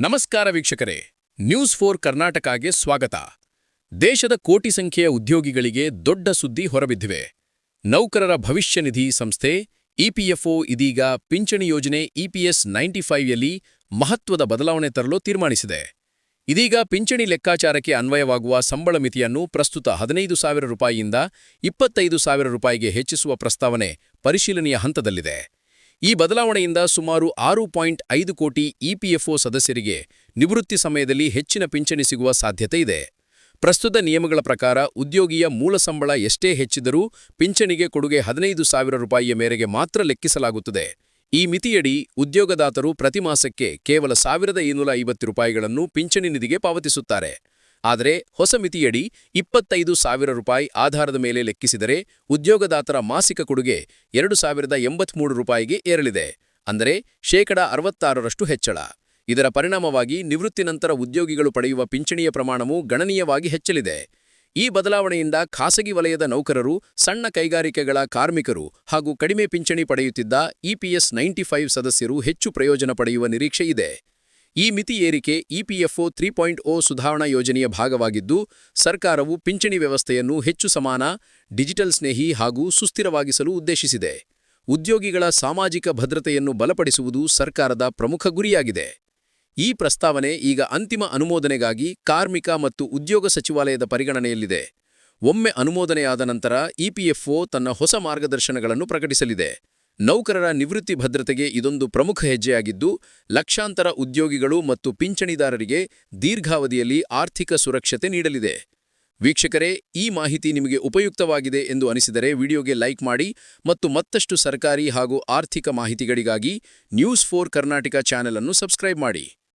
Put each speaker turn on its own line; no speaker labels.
ನಮಸ್ಕಾರ ವೀಕ್ಷಕರೇ news four ಕರ್ನಾಟಕಗೆ ಸ್ವಾಗತ. ದೇಶದ ಕೋಟಿ ಸಂಖ್ಯೆಯ ಉದ್ಯೋಗಿಗಳಿಗೆ ದೊಡ್ಡ ಸುದ್ದಿ ಹೊರಬಿದ್ದಿವೆ. ನೌಕರರ ಭವಿಷ್ಯ ನಿಧಿ ಸಂಸ್ಥೆ ಇಪಿಎಫ್ಒ ಇದೀಗ ಪಿಂಚಣಿ ಯೋಜನೆ ಇಪಿಎಸ್ ನೈಂಟಿ ಫೈವ್ಯಲ್ಲಿ ಮಹತ್ವದ ಬದಲಾವಣೆ ತರಲು ತೀರ್ಮಾನಿಸಿದೆ. ಇದೀಗ ಪಿಂಚಣಿ ಲೆಕ್ಕಾಚಾರಕ್ಕೆ ಅನ್ವಯವಾಗುವ ಸಂಬಳ ಮಿತಿಯನ್ನು ಪ್ರಸ್ತುತ ಹದಿನೈದು ಸಾವಿರ ರೂಪಾಯಿಯಿಂದ ಇಪ್ಪತ್ತೈದು ಸಾವಿರ ರೂಪಾಯಿಗೆ ಹೆಚ್ಚಿಸುವ ಪ್ರಸ್ತಾವನೆ ಪರಿಶೀಲನೆಯ ಹಂತದಲ್ಲಿದೆ. ಈ ಬದಲಾವಣೆಯಿಂದ ಸುಮಾರು ಆರು ಪಾಯಿಂಟ್ ಐದು ಕೋಟಿ ಇಪಿಎಫ್ಒ ಸದಸ್ಯರಿಗೆ ನಿವೃತ್ತಿ ಸಮಯದಲ್ಲಿ ಹೆಚ್ಚಿನ ಪಿಂಚಣಿ ಸಿಗುವ ಸಾಧ್ಯತೆ ಇದೆ. ಪ್ರಸ್ತುತ ನಿಯಮಗಳ ಪ್ರಕಾರ ಉದ್ಯೋಗಿಯ ಮೂಲ ಸಂಬಳ ಎಷ್ಟೇ ಹೆಚ್ಚಿದರೂ ಪಿಂಚಣಿಗೆ ಕೊಡುಗೆ ಹದಿನೈದು ಸಾವಿರ ರೂಪಾಯಿಯ ಮೇರೆಗೆ ಮಾತ್ರ ಲೆಕ್ಕಿಸಲಾಗುತ್ತದೆ. ಈ ಮಿತಿಯಡಿ ಉದ್ಯೋಗದಾತರು ಪ್ರತಿ ಮಾಸಕ್ಕೆ ಕೇವಲ ಸಾವಿರದ ಇನ್ನೂರ ಐವತ್ತು ರೂಪಾಯಿಗಳನ್ನು ಪಿಂಚಣಿ ನಿಧಿಗೆ ಪಾವತಿಸುತ್ತಾರೆ. ಆದರೆ ಹೊಸ ಮಿತಿಯಡಿ ಇಪ್ಪತ್ತೈದು ಸಾವಿರ ರೂಪಾಯಿ ಆಧಾರದ ಮೇಲೆ ಲೆಕ್ಕಿಸಿದರೆ ಉದ್ಯೋಗದಾತರ ಮಾಸಿಕ ಕೊಡುಗೆ ಎರಡು ಸಾವಿರದ ಎಂಬತ್ಮೂರು ರೂಪಾಯಿಗೆ ಏರಲಿದೆ. ಅಂದರೆ ಶೇಕಡ ಅರವತ್ತಾರರಷ್ಟು ಹೆಚ್ಚಳ. ಇದರ ಪರಿಣಾಮವಾಗಿ ನಿವೃತ್ತಿ ನಂತರ ಉದ್ಯೋಗಿಗಳು ಪಡೆಯುವ ಪಿಂಚಣಿಯ ಪ್ರಮಾಣವು ಗಣನೀಯವಾಗಿ ಹೆಚ್ಚಲಿದೆ. ಈ ಬದಲಾವಣೆಯಿಂದ ಖಾಸಗಿ ವಲಯದ ನೌಕರರು, ಸಣ್ಣ ಕೈಗಾರಿಕೆಗಳ ಕಾರ್ಮಿಕರು ಹಾಗೂ ಕಡಿಮೆ ಪಿಂಚಣಿ ಪಡೆಯುತ್ತಿದ್ದ ಇಪಿಎಸ್ ನೈಂಟಿ ಫೈವ್ ಸದಸ್ಯರು ಹೆಚ್ಚು ಪ್ರಯೋಜನ ಪಡೆಯುವ ನಿರೀಕ್ಷೆ ಇದೆ. ಈ ಮಿತಿ ಏರಿಕೆ ಇಪಿಎಫ್ಒ ತ್ರೀ ಪಾಯಿಂಟ್ ಓ ಸುಧಾರಣಾ ಯೋಜನೆಯ ಭಾಗವಾಗಿದ್ದು, ಸರ್ಕಾರವು ಪಿಂಚಣಿ ವ್ಯವಸ್ಥೆಯನ್ನು ಹೆಚ್ಚು ಸಮಾನ, ಡಿಜಿಟಲ್ ಸ್ನೇಹಿ ಹಾಗೂ ಸುಸ್ಥಿರವಾಗಿಸಲು ಉದ್ದೇಶಿಸಿದೆ. ಉದ್ಯೋಗಿಗಳ ಸಾಮಾಜಿಕ ಭದ್ರತೆಯನ್ನು ಬಲಪಡಿಸುವುದು ಸರ್ಕಾರದ ಪ್ರಮುಖ ಗುರಿಯಾಗಿದೆ. ಈ ಪ್ರಸ್ತಾವನೆ ಈಗ ಅಂತಿಮ ಅನುಮೋದನೆಗಾಗಿ ಕಾರ್ಮಿಕ ಮತ್ತು ಉದ್ಯೋಗ ಸಚಿವಾಲಯದ ಪರಿಗಣನೆಯಲ್ಲಿದೆ. ಒಮ್ಮೆ ಅನುಮೋದನೆಯಾದ ನಂತರ ಇಪಿಎಫ್ಒ ತನ್ನ ಹೊಸ ಮಾರ್ಗದರ್ಶನಗಳನ್ನು ಪ್ರಕಟಿಸಲಿದೆ. ನೌಕರರ ನಿವೃತ್ತಿ ಭದ್ರತೆಗೆ ಇದೊಂದು ಪ್ರಮುಖ ಹೆಜ್ಜೆಯಾಗಿದ್ದು, ಲಕ್ಷಾಂತರ ಉದ್ಯೋಗಿಗಳು ಮತ್ತು ಪಿಂಚಣಿದಾರರಿಗೆ ದೀರ್ಘಾವಧಿಯಲ್ಲಿ ಆರ್ಥಿಕ ಸುರಕ್ಷತೆ ನೀಡಲಿದೆ. ವೀಕ್ಷಕರೇ, ಈ ಮಾಹಿತಿ ನಿಮಗೆ ಉಪಯುಕ್ತವಾಗಿದೆ ಎಂದು ಅನಿಸಿದರೆ ವಿಡಿಯೋಗೆ ಲೈಕ್ ಮಾಡಿ ಮತ್ತು ಮತ್ತಷ್ಟು ಸರ್ಕಾರಿ ಹಾಗೂ ಆರ್ಥಿಕ ಮಾಹಿತಿಗಳಿಗಾಗಿ ನ್ಯೂಸ್ ಫೋರ್ ಕರ್ನಾಟಕ ಚಾನೆಲ್ ಅನ್ನು ಸಬ್ಸ್ಕ್ರೈಬ್ ಮಾಡಿ.